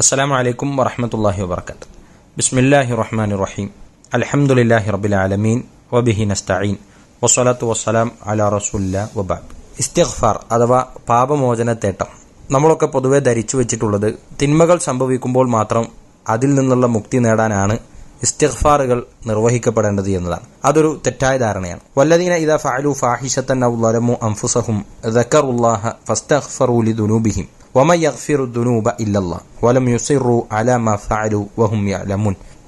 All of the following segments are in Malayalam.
അസ്സലാമു വലൈക്കും വറഹമത്തല്ലാഹി വബർക്കാത്ത് ബിസ്മില്ലാഹി റഹ്മാൻ റഹീം അലഹമുല്ലാഹി ആലമീൻ വബിഹി നസ്തഈൻ. വസ്സലാത്തു വസ്സലാം അലാ റസൂല്ല വബാബ് ഇസ്തിഗ്ഫാർ അഥവാ പാപമോചനത്തേട്ടം. നമ്മളൊക്കെ പൊതുവെ ധരിച്ചു വെച്ചിട്ടുള്ളത് തിന്മകൾ സംഭവിക്കുമ്പോൾ മാത്രം അതിൽ നിന്നുള്ള മുക്തി നേടാനാണ് ഇസ്തിഗ്ഫാറുകൾ നിർവഹിക്കപ്പെടേണ്ടത് എന്നതാണ്. അതൊരു തെറ്റായ ധാരണയാണ്. വല്ലദീന ഇദാ ഫഅലു ഫാഹിഷത്തൻ ഔ അംഫുസഹും അൻഫുസഹും ദക്കറുല്ലാഹ ഫസ്തഗ്ഫറു ലിദുനൂബിഹിം.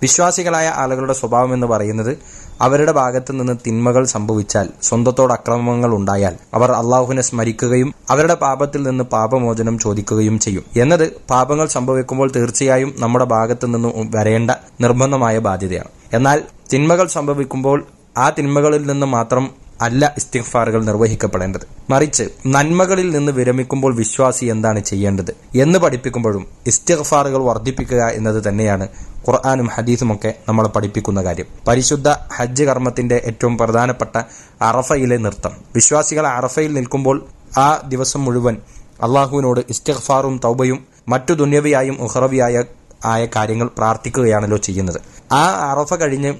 വിശ്വാസികളായ ആളുകളുടെ സ്വഭാവം എന്ന് പറയുന്നത് അവരുടെ ഭാഗത്ത് നിന്ന് തിന്മകൾ സംഭവിച്ചാൽ സ്വന്തത്തോട് അക്രമങ്ങൾ ഉണ്ടായാൽ അവർ അള്ളാഹുവിനെ സ്മരിക്കുകയും അവരുടെ പാപത്തിൽ നിന്ന് പാപമോചനം ചോദിക്കുകയും ചെയ്യും. എന്നത് പാപങ്ങൾ സംഭവിക്കുമ്പോൾ തീർച്ചയായും നമ്മുടെ ഭാഗത്ത് നിന്ന് വരേണ്ട നിർബന്ധമായ ബാധ്യതയാണ്. എന്നാൽ തിന്മകൾ സംഭവിക്കുമ്പോൾ ആ തിന്മകളിൽ നിന്ന് മാത്രം അല്ല ഇസ്തിഗ്ഫാറുകൾ നിർവഹിക്കപ്പെടേണ്ടത്. മറിച്ച് നന്മകളിൽ നിന്ന് വിരമിക്കുമ്പോൾ വിശ്വാസി എന്താണ് ചെയ്യേണ്ടത് എന്ന് പഠിപ്പിക്കുമ്പോഴും ഇസ്തിഗ്ഫാറുകൾ വർദ്ധിപ്പിക്കുക എന്നത് തന്നെയാണ് ഖുർആാനും ഹദീസുമൊക്കെ നമ്മളെ പഠിപ്പിക്കുന്ന കാര്യം. പരിശുദ്ധ ഹജ്ജ് കർമ്മത്തിന്റെ ഏറ്റവും പ്രധാനപ്പെട്ട അറഫയിലെ നൃത്തം. വിശ്വാസികൾ അറഫയിൽ നിൽക്കുമ്പോൾ ആ ദിവസം മുഴുവൻ അള്ളാഹുവിനോട് ഇസ്തിഗ്ഫാറും തൗബയും മറ്റു ദുന്യവിയായും ഉഹറവിയായ ആയ കാര്യങ്ങൾ പ്രാർത്ഥിക്കുകയാണല്ലോ ചെയ്യുന്നത്. ആ അറഫ കഴിഞ്ഞ്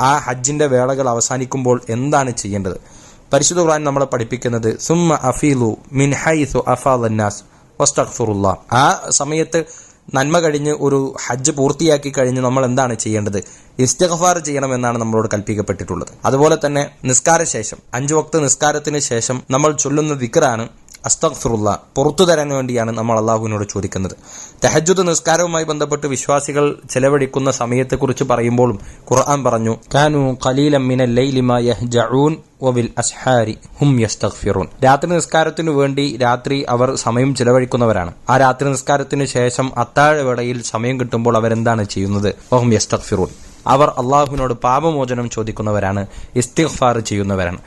ആ ഹജ്ജിന്റെ വേളകൾ അവസാനിക്കുമ്പോൾ എന്താണ് ചെയ്യേണ്ടത്? പരിശുദ്ധ ഖുർആൻ നമ്മളെ പഠിപ്പിക്കുന്നത് സുമ്മ അഫീലു മിൻ ഹൈസു അഫാദന്നാസ് വസ്തഗ്ഫിറുല്ലാ. ആ സമയത്ത് നന്മ കഴിഞ്ഞ് ഒരു ഹജ്ജ് പൂർത്തിയാക്കി കഴിഞ്ഞ് നമ്മൾ എന്താണ് ചെയ്യേണ്ടത്? ഇസ്തിഗ്ഫാർ ചെയ്യണമെന്നാണ് നമ്മളോട് കൽപ്പിക്കപ്പെട്ടിട്ടുള്ളത്. അതുപോലെ തന്നെ നിസ്കാര ശേഷം അഞ്ചു വക്ത നിസ്കാരത്തിന് ശേഷം നമ്മൾ ചൊല്ലുന്ന വിക്റാണ് അസ്തഗ്ഫിറുള്ള പുറത്തു തരാൻ വേണ്ടിയാണ് നമ്മൾ അള്ളാഹുവിനോട് ചോദിക്കുന്നത്. തെഹജുദ് നിസ്കാരവുമായി ബന്ധപ്പെട്ട് വിശ്വാസികൾ ചെലവഴിക്കുന്ന സമയത്തെക്കുറിച്ച് പറയുമ്പോഴും ഖുർആൻ പറഞ്ഞു കാനു ഖലീലം മിനൽ ലൈലി മാ യഹ്ജഊൻ വബിൽ അസ്ഹാരി ഹും യസ്തഗ്ഫിറൂൻ. രാത്രി നിസ്കാരത്തിനു വേണ്ടി രാത്രി അവർ സമയം ചെലവഴിക്കുന്നവരാണ്. ആ രാത്രി നിസ്കാരത്തിനു ശേഷം അത്താഴവേളയിൽ സമയം കിട്ടുമ്പോൾ അവരെന്താണ് ചെയ്യുന്നത്? വഹും യസ്തഗ്ഫിറൂൻ. അവർ അള്ളാഹുവിനോട് പാപമോചനം ചോദിക്കുന്നവരാണ് ഇസ്തിഗ്ഫാർ ചെയ്യുന്നവരാണ്.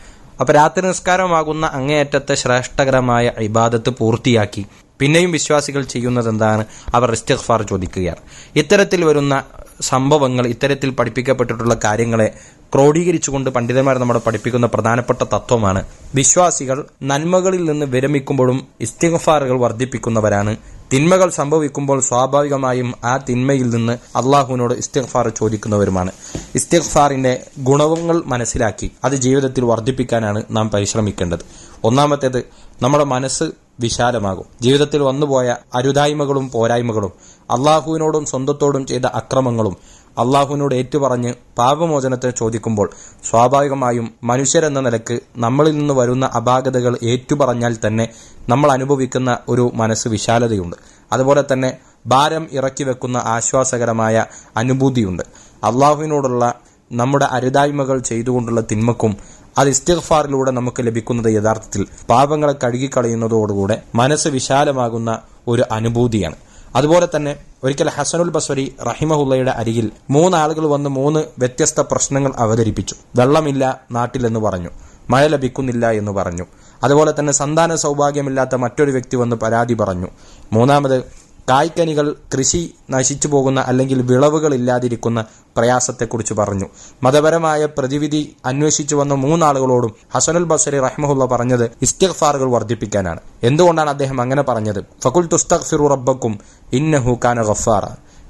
അപ്പൊ രാത്രി നിസ്കാരമാകുന്ന അങ്ങേയറ്റത്തെ ശ്രേഷ്ഠകരമായ ഇബാദത്ത് പൂർത്തിയാക്കി. പിന്നെയും വിശ്വാസികൾ ചെയ്യുന്നത് എന്താണ്? അവർ ഇസ്തിഗ്ഫാർ ചോദിക്കുകയാണ്. ഇത്തരത്തിൽ വരുന്ന സംഭവങ്ങൾ ഇത്തരത്തിൽ പഠിപ്പിക്കപ്പെട്ടിട്ടുള്ള കാര്യങ്ങളെ ക്രോഡീകരിച്ചുകൊണ്ട് പണ്ഡിതന്മാർ നമ്മളെ പഠിപ്പിക്കുന്ന പ്രധാനപ്പെട്ട തത്വമാണ്. വിശ്വാസികൾ നന്മകളിൽ നിന്ന് വിരമിക്കുമ്പോഴും ഇസ്തിഗ്ഫാറുകൾ വർദ്ധിപ്പിക്കുന്നവരാണ് തിന്മകൾ സംഭവിക്കുമ്പോൾ സ്വാഭാവികമായും ആ തിന്മയിൽ നിന്ന് അള്ളാഹുവിനോട് ഇസ്തിഗ്ഫാർ ചോദിക്കുന്നവരുമാണ്. ഇസ്തിഗ്ഫാറിന്റെ ഗുണവങ്ങൾ മനസ്സിലാക്കി അത് ജീവിതത്തിൽ വർദ്ധിപ്പിക്കാനാണ് നാം പരിശ്രമിക്കേണ്ടത്. ഒന്നാമത്തേത് നമ്മുടെ മനസ്സ് വിശാലമാകും. ജീവിതത്തിൽ വന്നുപോയ അരുതായ്മകളും പോരായ്മകളും അള്ളാഹുവിനോടും സ്വന്തത്തോടും ചെയ്ത അക്രമങ്ങളും അള്ളാഹുവിനോട് ഏറ്റുപറഞ്ഞ് പാപമോചനത്തെ ചോദിക്കുമ്പോൾ സ്വാഭാവികമായും മനുഷ്യരെന്ന നിലയ്ക്ക് നമ്മളിൽ നിന്ന് വരുന്ന അപാകതകൾ ഏറ്റുപറഞ്ഞാൽ തന്നെ നമ്മൾ അനുഭവിക്കുന്ന ഒരു മനസ്സ് വിശാലതയുണ്ട്. അതുപോലെ തന്നെ ഭാരം ഇറക്കി വെക്കുന്ന ആശ്വാസകരമായ അനുഭൂതിയുണ്ട്. അള്ളാഹുവിനോടുള്ള നമ്മുടെ അരുതായ്മകൾ ചെയ്തുകൊണ്ടുള്ള തിന്മക്കും അത് ഇസ്തിഗ്ഫാറിലൂടെ നമുക്ക് ലഭിക്കുന്നത് യഥാർത്ഥത്തിൽ പാപങ്ങളെ കഴുകിക്കളയുന്നതോടുകൂടെ മനസ്സ് വിശാലമാകുന്ന ഒരു അനുഭൂതിയാണ്. അതുപോലെ തന്നെ ഒരിക്കൽ ഹസനുൽ ബസ്വരി റഹിമഹുള്ളയുടെ അരികിൽ മൂന്നാളുകൾ വന്ന് മൂന്ന് വ്യത്യസ്ത പ്രശ്നങ്ങൾ അവതരിപ്പിച്ചു. വെള്ളമില്ല നാട്ടിലെന്ന് പറഞ്ഞു. മഴ ലഭിക്കുന്നില്ല എന്ന് പറഞ്ഞു. അതുപോലെ തന്നെ സന്താന സൗഭാഗ്യമില്ലാത്ത മറ്റൊരു വ്യക്തി വന്ന് പരാതി പറഞ്ഞു. മൂന്നാമത് കായ്ക്കനികൾ കൃഷി നശിച്ചു പോകുന്ന അല്ലെങ്കിൽ വിളവുകൾ ഇല്ലാതിരിക്കുന്ന പ്രയാസത്തെക്കുറിച്ച് പറഞ്ഞു. മതപരമായ പ്രതിവിധി അന്വേഷിച്ചു വന്ന മൂന്നാളുകളോടും ഹസനുൽ ബസരി റഹ്മുല്ല പറഞ്ഞത് ഇസ്തിഗ്ഫാറുകൾ വർദ്ധിപ്പിക്കാനാണ്. എന്തുകൊണ്ടാണ് അദ്ദേഹം അങ്ങനെ പറഞ്ഞത്? ഫകുൽ തുസ്തഗ്ഫിറു റബ്ബക്കും ഇന്നഹു കാന ഗഫാറ.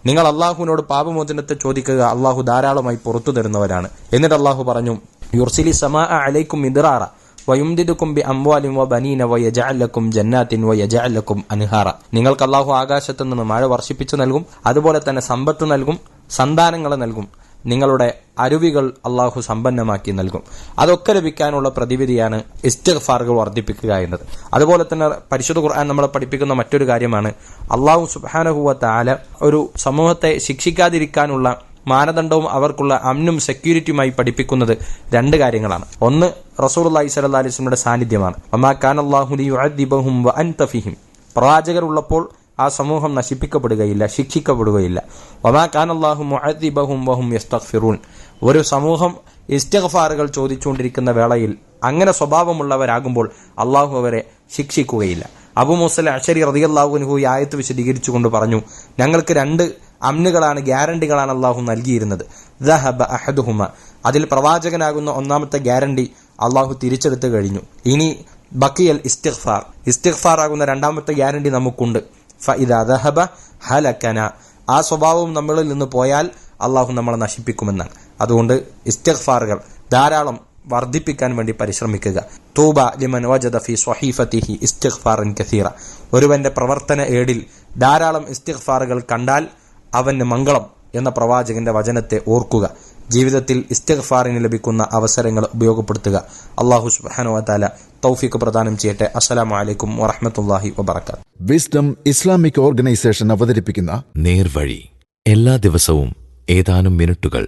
നിങ്ങൾ അള്ളാഹുവിനോട് പാപമോചനത്തെ ചോദിക്കുക അള്ളാഹു ധാരാളമായി പുറത്തു തരുന്നവരാണ്. എന്നിട്ട് അള്ളാഹു പറഞ്ഞു യുർസിലി സമാ അലൈക്കും ഇദ്റാറ വയുംദിദുക്കും ബി അംവാലിം വ ബനീന വയജഅലക്കും ജന്നാത്തിൻ വയജഅലക്കും അനുഹാറ നിങ്ങൾക്ക് അള്ളാഹു ആകാശത്ത് നിന്ന് മഴ വർഷിപ്പിച്ചു നൽകും അതുപോലെ തന്നെ സമ്പത്ത് നൽകും സന്താനങ്ങൾ നൽകും. നിങ്ങളുടെ അരുവികൾ അള്ളാഹു സമ്പന്നമാക്കി നൽകും. അതൊക്കെ ലഭിക്കാനുള്ള പ്രതിവിധിയാണ് ഇസ്തിഗ്ഫാറുകൾ വർദ്ധിപ്പിക്കുക എന്നത്. അതുപോലെ തന്നെ പരിശുദ്ധ ഖുർആൻ നമ്മളെ പഠിപ്പിക്കുന്ന മറ്റൊരു കാര്യമാണ് അള്ളാഹു സുബാനഹുവ താല ഒരു സമൂഹത്തെ ശിക്ഷിക്കാതിരിക്കാനുള്ള മാനദണ്ഡവും അവർക്കുള്ള അമ്നും സെക്യൂരിറ്റിയുമായി പഠിപ്പിക്കുന്നത് രണ്ട് കാര്യങ്ങളാണ്. ഒന്ന് റസൂൽ അള്ളഹി സല്ലാ അലിസ്ലമിയുടെ സാന്നിധ്യമാണ്. അമ്മാ ഖാൻ അള്ളാഹുലിബഹും അൻതഫിഹിം പ്രവാചകർ ഉള്ളപ്പോൾ ആ സമൂഹം നശിപ്പിക്കപ്പെടുകയില്ല ശിക്ഷിക്കപ്പെടുകയില്ല. ഒമാ ഖാൻ അള്ളാഹു വഹും യസ്തഗ്ഫിറൂൻ. ഒരു സമൂഹം ഇസ്റ്റഫാറുകൾ ചോദിച്ചുകൊണ്ടിരിക്കുന്ന വേളയിൽ അങ്ങനെ സ്വഭാവമുള്ളവരാകുമ്പോൾ അള്ളാഹു അവരെ ശിക്ഷിക്കുകയില്ല. അബു മുസല അഷരി റതിയല്ലാഹുനുഹു ഈ ആയത്ത് വിശദീകരിച്ചുകൊണ്ട് പറഞ്ഞു ഞങ്ങൾക്ക് രണ്ട് അമ്നുകളാണ് ഗ്യാരണ്ടികളാണ് അള്ളാഹു നൽകിയിരുന്നത്. ദഹബ അഹദുഹുമ. അതിൽ പ്രവാചകനാകുന്ന ഒന്നാമത്തെ ഗ്യാരണ്ടി അള്ളാഹു തിരിച്ചെടുത്തു കഴിഞ്ഞു. ഇനി ബക്കിയൽ ഇസ്തിഗ്ഫാർ. ഇസ്തിഗ്ഫാർ ആകുന്ന രണ്ടാമത്തെ ഗ്യാരണ്ടി നമുക്കുണ്ട്. ഫഇദ ദഹബ ഹലക്കന. ആ സ്വഭാവവും നമ്മളിൽ നിന്ന് പോയാൽ അള്ളാഹു നമ്മളെ നശിപ്പിക്കുമെന്നാണ്. അതുകൊണ്ട് ഇസ്തിഗ്ഫാറുകൾ ധാരാളം വർദ്ധിപ്പിക്കാൻ വേണ്ടി പരിശ്രമിക്കുക. തൂബ ലിമൻ വജദ സ്വഹീഫത്തിഹി ഇസ്തിഗ്ഫാറൻ കസീറ. ഒരുവന്റെ പ്രവർത്തന ഏടിൽ ധാരാളം ഇസ്തിഗ്ഫാറുകൾ കണ്ടാൽ അവന് മംഗളം എന്ന പ്രവാചകന്റെ വചനത്തെ ഓർക്കുക. ജീവിതത്തിൽ ഇസ്തിഗ്ഫാറിന് ലഭിക്കുന്ന അവസരങ്ങൾ ഉപയോഗപ്പെടുത്തുക. അള്ളാഹു സുബ്ഹാനഹു തൗഫിക്ക് തൗഫീഖ് പ്രദാനം ചെയ്യട്ടെ. അസ്സലാമു അലൈക്കും വറഹ്മത്തുള്ളാഹി വബർക്കാത്ത് വിസ്ഡം ഇസ്ലാമിക് ഓർഗനൈസേഷൻ അവതരിപ്പിക്കുന്ന നേർവഴി. എല്ലാ ദിവസവും ഏതാനും മിനിറ്റുകൾ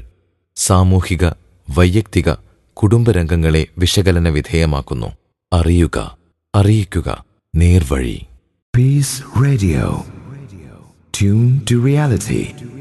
സാമൂഹിക വൈയക്തിക കുടുംബരംഗങ്ങളെ വിശകലന വിധേയമാക്കുന്നു. അറിയുക അറിയിക്കുക. നേർവഴി. Peace Radio. Tune to reality.